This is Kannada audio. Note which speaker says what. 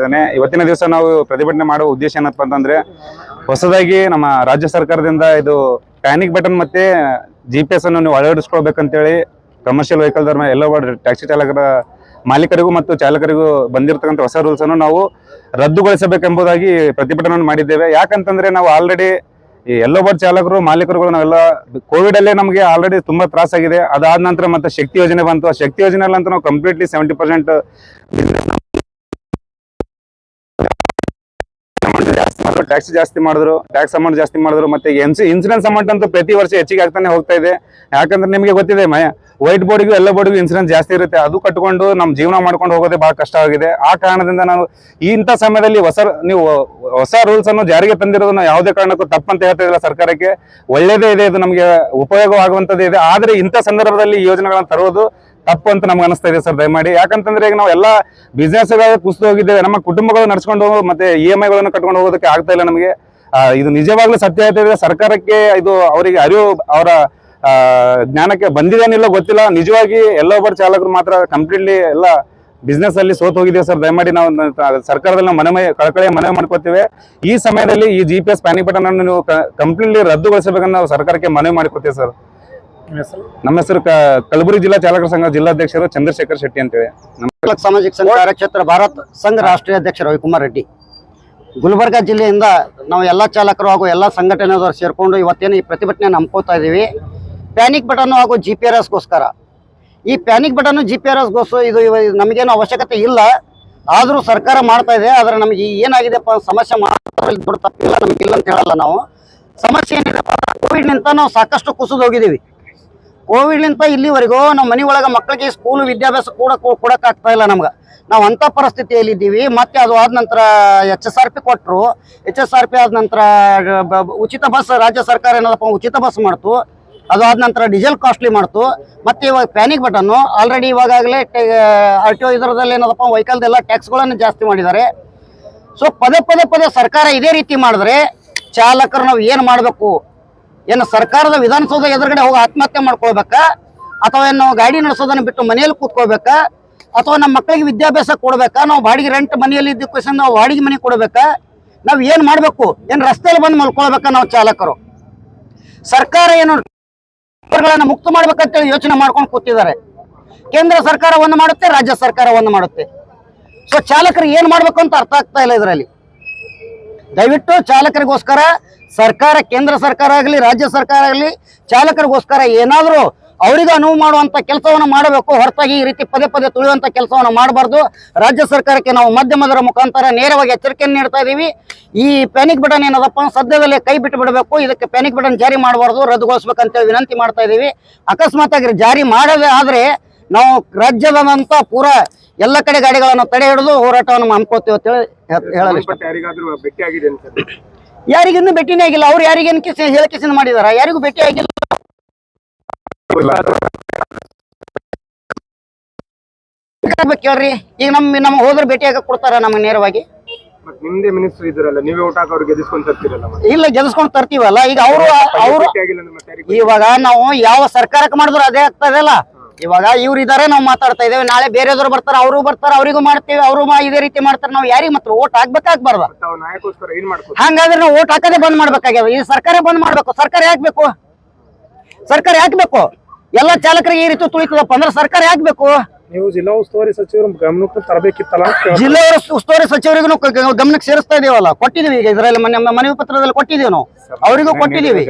Speaker 1: ಮಾಡ್ತಿದ್ದೇನೆ. ಇವತ್ತಿನ ದಿವಸ ನಾವು ಪ್ರತಿಭಟನೆ ಮಾಡುವ ಉದ್ದೇಶ ಏನಪ್ಪ ಅಂತಂದ್ರೆ, ಹೊಸದಾಗಿ ನಮ್ಮ ರಾಜ್ಯ ಸರ್ಕಾರದಿಂದ ಇದು ಪ್ಯಾನಿಕ್ ಬಟನ್ ಮತ್ತೆ ಜಿ ಪಿ ಎಸ್ ಅನ್ನು ನೀವು ಅಳವಡಿಸ್ಕೊಳ್ಬೇಕಂತೇಳಿ ಕಮರ್ಷಿಯಲ್ ವೆಹಿಕಲ್ ಧರ್ಮ, ಎಲ್ಲ ಟ್ಯಾಕ್ಸಿ ಚಾಲಕರ ಮಾಲೀಕರಿಗೂ ಮತ್ತು ಚಾಲಕರಿಗೂ ಬಂದಿರತಕ್ಕಂಥ ಹೊಸ ರೂಲ್ಸ್ ಅನ್ನು ನಾವು ರದ್ದುಗೊಳಿಸಬೇಕೆಂಬುದಾಗಿ ಪ್ರತಿಭಟನೆ ಮಾಡಿದ್ದೇವೆ. ಯಾಕಂತಂದ್ರೆ ನಾವು ಆಲ್ರೆಡಿ ಈ ಎಲ್ಲೋ ಬಾರ್ಡ್ ಚಾಲಕರು, ಮಾಲೀಕರುಗಳು ನಾವೆಲ್ಲ ಕೋವಿಡ್ ಅಲ್ಲೇ ನಮಗೆ ಆಲ್ರೆಡಿ ತುಂಬಾ ತ್ರಾಸಾಗಿದೆ. ಅದಾದ ನಂತರ ಮತ್ತೆ ಶಕ್ತಿ ಯೋಜನೆ ಬಂತು. ಆ ಶಕ್ತಿ ಯೋಜನೆ ನಾವು ಕಂಪ್ಲೀಟ್ಲಿ ಸೆವೆಂಟಿ ಪರ್ಸೆಂಟ್ ಟ್ಯಾಕ್ಸ್ ಜಾಸ್ತಿ ಮಾಡಿದ್ರು ಟ್ಯಾಕ್ಸ್ ಅಮೌಂಟ್ ಜಾಸ್ತಿ ಮಾಡಿದ್ರು, ಮತ್ತೆ ಇನ್ಸೂರೆನ್ಸ್ ಅಮೌಂಟ್ ಅಂತೂ ಪ್ರತಿ ವರ್ಷ ಹೆಚ್ಚಿಗೆ ಆಗ್ತಾನೆ ಹೋಗ್ತಾ ಇದೆ. ಯಾಕಂದ್ರೆ ನಿಮಗೆ ಗೊತ್ತಿದೆ, ಮಯ ವೈಟ್ ಬೋರ್ಡ್ಗೂ ಎಲ್ಲ ಬೋರ್ಡ್ಗೂ ಇನ್ಸೂರೆನ್ಸ್ ಜಾಸ್ತಿ ಇರುತ್ತೆ. ಅದು ಕಟ್ಕೊಂಡು ನಮ್ಮ ಜೀವನ ಮಾಡ್ಕೊಂಡು ಹೋಗೋದೆ ಬಹಳ ಆಗಿದೆ. ಆ ಕಾರಣದಿಂದ ನಾವು ಇಂಥ ಸಮಯದಲ್ಲಿ ಹೊಸ, ನೀವು ಹೊಸ ರೂಲ್ಸ್ ಅನ್ನು ಜಾರಿಗೆ ತಂದಿರೋದನ್ನ ಯಾವುದೇ ಕಾರಣಕ್ಕೂ ತಪ್ಪಂತ ಹೇಳ್ತಾ ಇಲ್ಲ ಸರ್ಕಾರಕ್ಕೆ. ಒಳ್ಳೇದೇ ಇದೆ, ಇದು ನಮಗೆ ಉಪಯೋಗವಾಗುವಂಥದ್ದು ಇದೆ. ಆದರೆ ಇಂಥ ಸಂದರ್ಭದಲ್ಲಿ ಯೋಜನೆಗಳನ್ನು ತರೋದು ತಪ್ಪು ಅಂತ ನಮ್ಗೆ ಅನಿಸ್ತಾ ಇದೆ ಸರ್, ದಯಮಾಡಿ. ಯಾಕಂತಂದ್ರೆ ಈಗ ನಾವು ಎಲ್ಲ ಬಿಸ್ನೆಸ್ ಕುಸಿದು ಹೋಗಿದ್ದೇವೆ. ನಮ್ಮ ಕುಟುಂಬಗಳು ನಡ್ಸ್ಕೊಂಡು ಹೋಗೋ ಮತ್ತೆ ಇ ಎಂ ಐಗಳನ್ನು ಕಟ್ಕೊಂಡು ಹೋಗೋದಕ್ಕೆ ಆಗ್ತಾ ಇಲ್ಲ ನಮಗೆ. ಇದು ನಿಜವಾಗ್ಲೂ ಸತ್ಯ ಆಯ್ತಾ ಸರ್ಕಾರಕ್ಕೆ ಇದು ಅವರಿಗೆ ಅರಿವು, ಅವರ ಜ್ಞಾನಕ್ಕೆ ಬಂದಿದೇನಿಲ್ಲ ಗೊತ್ತಿಲ್ಲ. ನಿಜವಾಗಿ ಎಲ್ಲ ಒಬ್ಬರು ಚಾಲಕರು ಮಾತ್ರ ಕಂಪ್ಲೀಟ್ಲಿ ಎಲ್ಲ ಬಿಸ್ನೆಸ್ ಅಲ್ಲಿ ಸೋತ್ ಹೋಗಿದ್ದೇವೆ ಸರ್. ದಯಮಾಡಿ ನಾವು ಸರ್ಕಾರದಲ್ಲಿ ನಾವು ಮನವಿ ಕಳಕಳಿ ಮನವಿ ಮಾಡ್ಕೋತೇವೆ. ಈ ಸಮಯದಲ್ಲಿ ಈ G P S panic button ಅನ್ನು ನೀವು ಕಂಪ್ಲೀಟ್ಲಿ ರದ್ದುಗೊಳಿಸಬೇಕಂತ ನಾವು ಸರ್ಕಾರಕ್ಕೆ ಮನವಿ ಮಾಡಿಕೊತೇವೆ ಸರ್. ನಮ್ಮ ಹೆಸರು? ಕ- ಕಲಬುರಗಿ ಜಿಲ್ಲಾ ಚಾಲಕರ ಸಂಘ ಜಿಲ್ಲಾಧ್ಯಕ್ಷರು ಚಂದ್ರಶೇಖರ್ ಶೆಟ್ಟಿ ಅಂತೇಳಿ. ನಮ್ಮ
Speaker 2: ಸಾಮಾಜಿಕ ಸಂಘ ಕಾರ್ಯಕ್ಷೇತ್ರ ಭಾರತ್ ಸಂಘ ರಾಷ್ಟ್ರೀಯ ಅಧ್ಯಕ್ಷ ರವಿಕುಮಾರ್ ರೆಡ್ಡಿ. ಗುಲ್ಬರ್ಗ ಜಿಲ್ಲೆಯಿಂದ ನಾವು ಎಲ್ಲ ಚಾಲಕರು ಹಾಗೂ ಎಲ್ಲ ಸಂಘಟನೆದವರು ಸೇರಿಕೊಂಡು ಇವತ್ತೇನು ಈ ಪ್ರತಿಭಟನೆ ನಂಬ್ಕೋತಾ ಇದ್ದೀವಿ. ಪ್ಯಾನಿಕ್ ಬಟನ್ ಹಾಗೂ ಜಿ ಪಿ ಆರ್ ಎಸ್ಗೋಸ್ಕರ ಈ panic button G P R ಎಸ್ಗೋಸ್ಕರ ಇದು ಇವ- ನಮಗೇನು ಅವಶ್ಯಕತೆ ಇಲ್ಲ. ಆದರೂ ಸರ್ಕಾರ ಮಾಡ್ತಾ ಇದೆ ಆದರೆ ನಮಗೆ ಏನಾಗಿದೆಪ್ಪ ಸಮಸ್ಯೆ ಮಾಡೋದ್ರಲ್ಲಿ ದೊಡ್ಡ ತಪ್ಪಿಲ್ಲ ನಮಗಿಲ್ಲ ಅಂತ ಹೇಳಲ್ಲ ನಾವು. ಸಮಸ್ಯೆ ಏನಿದೆಪ್ಪ ಕೋವಿಡ್ನಿಂದ ನಾವು ಸಾಕಷ್ಟು ಕುಸಿದು ಹೋಗಿದ್ದೀವಿ. ಕೋವಿಡ್ಲಿಂತ ಇಲ್ಲಿವರೆಗೂ ನಮ್ಮ ಮನೆ ಒಳಗೆ ಮಕ್ಕಳಿಗೆ ಸ್ಕೂಲ್ ವಿದ್ಯಾಭ್ಯಾಸ ಕೂಡ ಕೊಡೋಕ್ಕಾಗ್ತಾ ಇಲ್ಲ ನಮ್ಗೆ. ನಾವು ಅಂಥ ಪರಿಸ್ಥಿತಿಯಲ್ಲಿ ಇದ್ದೀವಿ ಮತ್ತೆ ಅದು ಆದ ನಂತರ ಎಚ್ ಎಸ್ ಆರ್ ಪಿ ಕೊಟ್ಟರು ಎಚ್ ಎಸ್ ಆರ್ ಪಿ ಆದ ನಂತರ ಉಚಿತ ಬಸ್ ರಾಜ್ಯ ಸರ್ಕಾರ ಏನದಪ್ಪ ಉಚಿತ ಬಸ್ ಮಾಡ್ತು. ಅದು ಆದ ನಂತರ ಡೀಸೆಲ್ ಕಾಸ್ಟ್ಲಿ ಮಾಡ್ತು. ಮತ್ತೆ ಇವಾಗ ಪ್ಯಾನಿಕ್ ಬಟನ್ನು ಆಲ್ರೆಡಿ ಇವಾಗಲೇ ಆರ್ ಟಿ ಒ ಇದರದಲ್ಲಿ ಏನದಪ್ಪ ವೆಹಿಕಲ್ದೆಲ್ಲ ಟ್ಯಾಕ್ಸ್ಗಳನ್ನು ಜಾಸ್ತಿ ಮಾಡಿದ್ದಾರೆ. ಸೊ ಪದೇ ಪದೇ ಪದೇ ಸರ್ಕಾರ ಇದೇ ರೀತಿ ಮಾಡಿದ್ರೆ ಚಾಲಕರು ನಾವು ಏನು ಮಾಡಬೇಕು? ಏನು ಸರ್ಕಾರದ ವಿಧಾನಸೌಧ ಎದುರುಗಡೆ ಹೋಗಿ ಆತ್ಮಹತ್ಯೆ ಮಾಡ್ಕೊಳ್ಬೇಕಾ? ಅಥವಾ ಏನು ನಾವು ಗಾಡಿ ನಡೆಸೋದನ್ನ ಬಿಟ್ಟು ಮನೆಯಲ್ಲಿ ಕೂತ್ಕೋಬೇಕಾ ಅಥವಾ ನಮ್ಮ ಮಕ್ಕಳಿಗೆ ವಿದ್ಯಾಭ್ಯಾಸ ಕೊಡ್ಬೇಕಾ? ನಾವು ಬಾಡಿಗೆ ರೆಂಟ್ ಮನೆಯಲ್ಲಿ ಇದ್ದಕ್ಕೋಸ್ಕರ ನಾವು ಬಾಡಿಗೆ ಮನೆ ಕೊಡ್ಬೇಕಾ? ನಾವು ಏನು ಮಾಡಬೇಕು? ಏನು ರಸ್ತೆಯಲ್ಲಿ ಬಂದು ಮಲ್ಕೊಳ್ಬೇಕಾ ನಾವು ಚಾಲಕರು? ಸರ್ಕಾರ ಏನು ಗಳನ್ನ ಮುಕ್ತ ಮಾಡ್ಬೇಕಂತೇಳಿ ಯೋಚನೆ ಮಾಡ್ಕೊಂಡು ಕೂತಿದ್ದಾರೆ. ಕೇಂದ್ರ ಸರ್ಕಾರ ಒಂದು ಮಾಡುತ್ತೆ, ರಾಜ್ಯ ಸರ್ಕಾರ ಒಂದು ಮಾಡುತ್ತೆ. ಸೊ ಚಾಲಕರು ಏನು ಮಾಡ್ಬೇಕು ಅಂತ ಅರ್ಥ ಆಗ್ತಾ ಇಲ್ಲ ಇದರಲ್ಲಿ. ದಯವಿಟ್ಟು ಚಾಲಕರಿಗೋಸ್ಕರ ಸರ್ಕಾರ, ಕೇಂದ್ರ ಸರ್ಕಾರ ಆಗಲಿ, ರಾಜ್ಯ ಸರ್ಕಾರ ಆಗಲಿ, ಚಾಲಕರಿಗೋಸ್ಕರ ಏನಾದರೂ ಅವರಿಗೆ ಅನುವು ಮಾಡುವಂಥ ಕೆಲಸವನ್ನು ಮಾಡಬೇಕು, ಹೊರತಾಗಿ ಈ ರೀತಿ ಪದೇ ಪದೇ ತುಳಿಯುವಂಥ ಕೆಲಸವನ್ನು ಮಾಡಬಾರ್ದು. ರಾಜ್ಯ ಸರ್ಕಾರಕ್ಕೆ ನಾವು ಮಾಧ್ಯಮದರ ಮುಖಾಂತರ ನೇರವಾಗಿ ಎಚ್ಚರಿಕೆಯನ್ನು ನೀಡ್ತಾ ಇದ್ದೀವಿ ಈ ಪ್ಯಾನಿಕ್ ಬಟನ್ ಏನದಪ್ಪ ಸದ್ಯದಲ್ಲೇ ಕೈ ಬಿಟ್ಟು ಬಿಡಬೇಕು. ಇದಕ್ಕೆ ಪ್ಯಾನಿಕ್ ಬಟನ್ ಜಾರಿ ಮಾಡಬಾರ್ದು, ರದ್ದುಗೊಳಿಸ್ಬೇಕಂತೇಳಿ ವಿನಂತಿ ಮಾಡ್ತಾ ಇದ್ದೀವಿ ಅಕಸ್ಮಾತ್ ಆಗಿ ಜಾರಿ ಮಾಡದೇ ಆದರೆ ನಾವು ರಾಜ್ಯದಾದಂಥ ಪೂರಾ ಎಲ್ಲ ಕಡೆ ಗಾಡಿಗಳನ್ನು ತಡೆ ಹಿಡಿದು ಹೋರಾಟವನ್ನು ಹಮ್ಕೋತೀವಿ ಅಂತ ಹೇಳಿ ಹೇಳಲು ಇಷ್ಟ
Speaker 3: ಅಂತ
Speaker 2: ಯಾರಿಗಿನ್ನೂ ಭೇಟಿನೇ ಆಗಿಲ್ಲ. ಅವ್ರು ಯಾರಿಗೇನು ಕಿಸಿ ಹೇಳಿಕೆಸಿನ ಮಾಡಿದಾರ? ಯಾರಿಗೂ ಭೇಟಿ ಆಗಿಲ್ಲ. ಕೇಳ್ರಿ ಈಗ ನಮ್ ನಮ್ಮ ಹೋದ್ರೆ ಭೇಟಿ ಆಗಕ್ಕೆ ಕೊಡ್ತಾರ ನಮ್ಗೆ ನೇರವಾಗಿ?
Speaker 3: ಮತ್ತೆ ನಿಮ್ದೇ ಮಿನಿಸ್ಟರ್ ಇದ್ರಲ್ಲ ನೀವೇ ಗೆದಿಸ್ಕೊಂಡ್ ತರ್ತೀರಲ್ಲ
Speaker 2: ಇಲ್ಲ ಗೆದಸ್ಕೊಂಡ್ ತರ್ತೀವಲ್ಲ. ಈಗ ಅವರು ಅವರು ಇವಾಗ ನಾವು ಯಾವ ಸರ್ಕಾರಕ್ಕೆ ಮಾಡಿದ್ರು ಅದೇ ಆಗ್ತದಲ್ಲ. ಇವಾಗ ಇವ್ರು ಇದಾರೆ ನಾವು ಮಾತಾಡ್ತಾ ಇದ್ದೇವೆ. ನಾಳೆ ಬೇರೆದವ್ರು ಬರ್ತಾರೆ ಅವರು ಬರ್ತಾರೆ ಅವರಿಗೂ ಮಾಡ್ತೀವಿ ಅವರು ಇದೇ ರೀತಿ ಮಾಡ್ತಾರೆ. ನಾವು ಯಾರಿಗೆ ಮಾತ್ರ ಓಟ್ ಹಾಕ್ಬೇಕಾಗ್ಬಾರ್ದ ಹಂಗಾದ್ರೆ ನಾವು ಓಟ್ ಹಾಕದೆ ಬಂದ್ ಮಾಡ್ಬೇಕಾಗ್ಯಾವ ಈ ಸರ್ಕಾರ ಬಂದ್ ಮಾಡ್ಬೇಕು. ಸರ್ಕಾರ ಯಾಕೆ ಬೇಕು? ಸರ್ಕಾರ ಯಾಕೆ ಬೇಕು? ಎಲ್ಲ ಚಾಲಕರಿಗೆ ಈ ರೀತಿ ತುಳಿತದಪ್ಪ ಅಂದ್ರೆ ಸರ್ಕಾರ ಯಾಕೆ ಬೇಕು?
Speaker 3: ನೀವು ಜಿಲ್ಲಾ ಉಸ್ತುವಾರಿ ಸಚಿವರು ಗಮನಕ್ಕೆ ತರಬೇಕಿತ್ತಲ್ಲ
Speaker 2: ಜಿಲ್ಲಾ ಉಸ್ತುವಾರಿ ಸಚಿವರಿಗೂ ಗಮನಕ್ಕೆ ಸೇರಿಸ್ತಾ ಇದೀವಲ್ಲ? ಕೊಟ್ಟಿದೀವಿ ಈಗ ಇದರಲ್ಲಿ ಮನೆ ಮನವಿ ಪತ್ರದಲ್ಲಿ ಕೊಟ್ಟಿದೀವಿ ನಾವು. ಅವರಿಗೂ ಕೊಟ್ಟಿದೀವಿ.